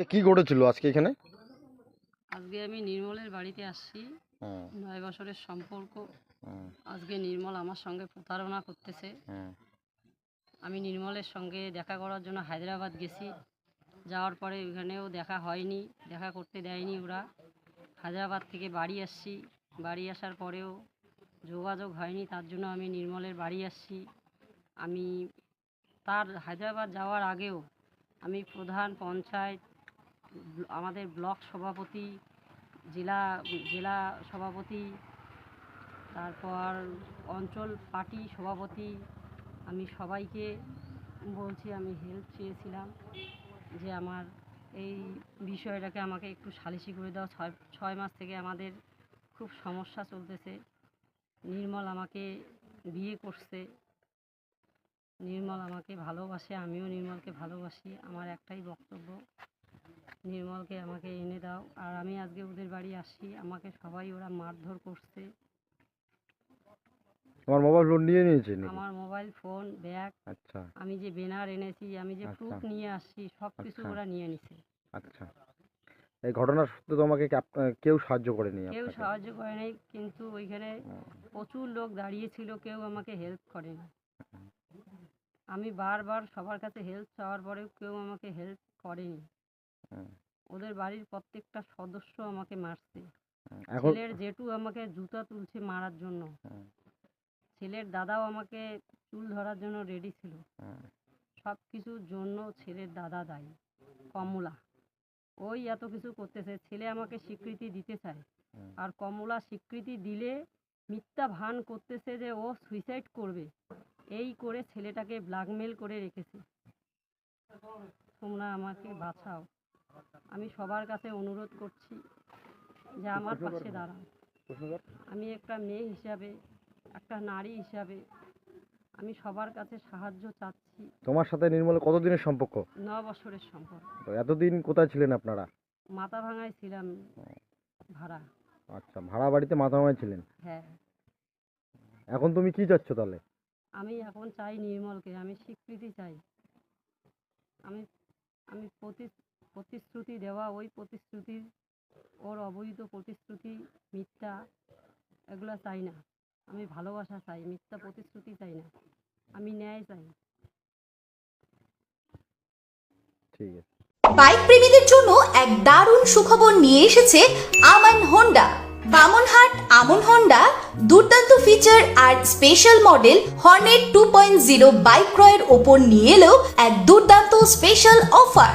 আজকে কি ঘটেছিল? আজকে এখানে? আজকে আমি নির্মলের বাড়িতে আসছি। নয় বছরের সম্পর্ক। আজকে নির্মল আমার সঙ্গে প্রতারণা করতেছে। আমি নির্মলের সঙ্গে দেখা করার জন্য হায়দ্রাবাদ গেছি। যাওয়ার পরে ওখানেও দেখা হয়নি। দেখা করতে দেয়নি ওরা। হায়দ্রাবাদ থেকে বাড়ি আসছি। বাড়ি আসার পরেও যোগাযোগ হয়নি। তার জন্য আমি নির্মলের বাড়ি আসছি। আমি তার হায়দ্রাবাদ যাওয়ার আগেও আমি প্রধান পঞ্চায়েত আমাদের ব্লক সভাপতি, জেলা জেলা সভাপতি, তারপর অঞ্চল পার্টি সভাপতি, আমি সবাইকে বলছি, আমি হেল্প চেয়েছিলাম যে আমার এই বিষয়টাকে আমাকে একটু সালিশি করে দাও। ছয় ছয় মাস থেকে আমাদের খুব সমস্যা চলতেছে। নির্মল আমাকে বিয়ে করছে। নির্মল আমাকে ভালোবাসে, আমিও নির্মলকে ভালোবাসি। আমার একটাই বক্তব্য নির্মলকে আমাকে এনে দাও। আর আমি আজকে ওদের বাড়ি আসি। আমাকে সবাই ওরা মারধর করছে। তোমার মোবাইল লোন নিয়ে নিয়েছে আমার মোবাইল ফোন ব্যাগ। আচ্ছা। আমি যে ব্যানার এনেছি আমি যে আচ্ছা। প্রুফ নিয়ে আসছি সব কিছু আচ্ছা। ওরা নিয়ে নিছে। আচ্ছা। এই ঘটনার সূত্রে তোমাকে কেউ সাহায্য করেনি কেউ সাহায্য করে নাই কিন্তু ওইখানে প্রচুর লোক দাঁড়িয়ে ছিল কেউ আমাকে হেল্প করেনি। আমি বারবার সবার কাছে হেল্প চাওয়ার পরেও কেউ আমাকে হেল্প করেনি। ওদের বাড়ির প্রত্যেকটা সদস্য আমাকে মারছে। ছেলের জেঠু আমাকে জুতা তুলছে মারার জন্য। ছেলের দাদাও আমাকে চুল ধরার জন্য রেডি ছিল। সব কিছুর জন্য ছেলের দাদা দায়ী কমলা। ওই এত কিছু করতেছে ছেলে আমাকে স্বীকৃতি দিতে চায়। আর কমলা স্বীকৃতি দিলে মিথ্যা ভান করতেছে যে ও সুইসাইড করবে। এই করে ছেলেটাকে ব্ল্যাকমেল করে রেখেছে। তোমরা আমাকে বাঁচাও। আমি সবার কাছে অনুরোধ করছি যে আমার পাশে দাঁড়াও আমি একটা মেয়ে হিসাবে একটা নারী হিসাবে আমি সবার কাছে সাহায্য চাচ্ছি। তোমার সাথে নির্মলের কতদিনের সম্পর্ক? ন বছরের সম্পর্ক। এতদিন কোথায় ছিলেন আপনারা? মাথা ভাঙায় ছিলাম ভাড়া। আচ্ছা ভাড়া বাড়িতে মাথামায় ছিলেন? হ্যাঁ। এখন তুমি কি চাচ্ছ তাহলে? আমি এখন চাই নির্মলকে আমি স্বীকৃতি চাই। আমি আমি প্রতি- প্রতিশ্রুতি দেওয়া ওই প্রতিশ্রুতি ওর অবৈধ প্রতিশ্রুতি মিথ্যা এগুলো চাই না। আমি ভালোবাসা চাই মিথ্যা প্রতিশ্রুতি চাই না। আমি ন্যায় চাই। ঠিক আছে। বাইক প্রেমীদের জন্য এক দারুণ সুখবর নিয়ে এসেছে আমান হোন্ডা। বামনহাট আমন হন্ডা দুর্দান্ত ফিচার আর special model hornet two point zero bike ক্রয়ের ওপর নিয়ে এলেও এক দুর্দান্ত স্পেশাল অফার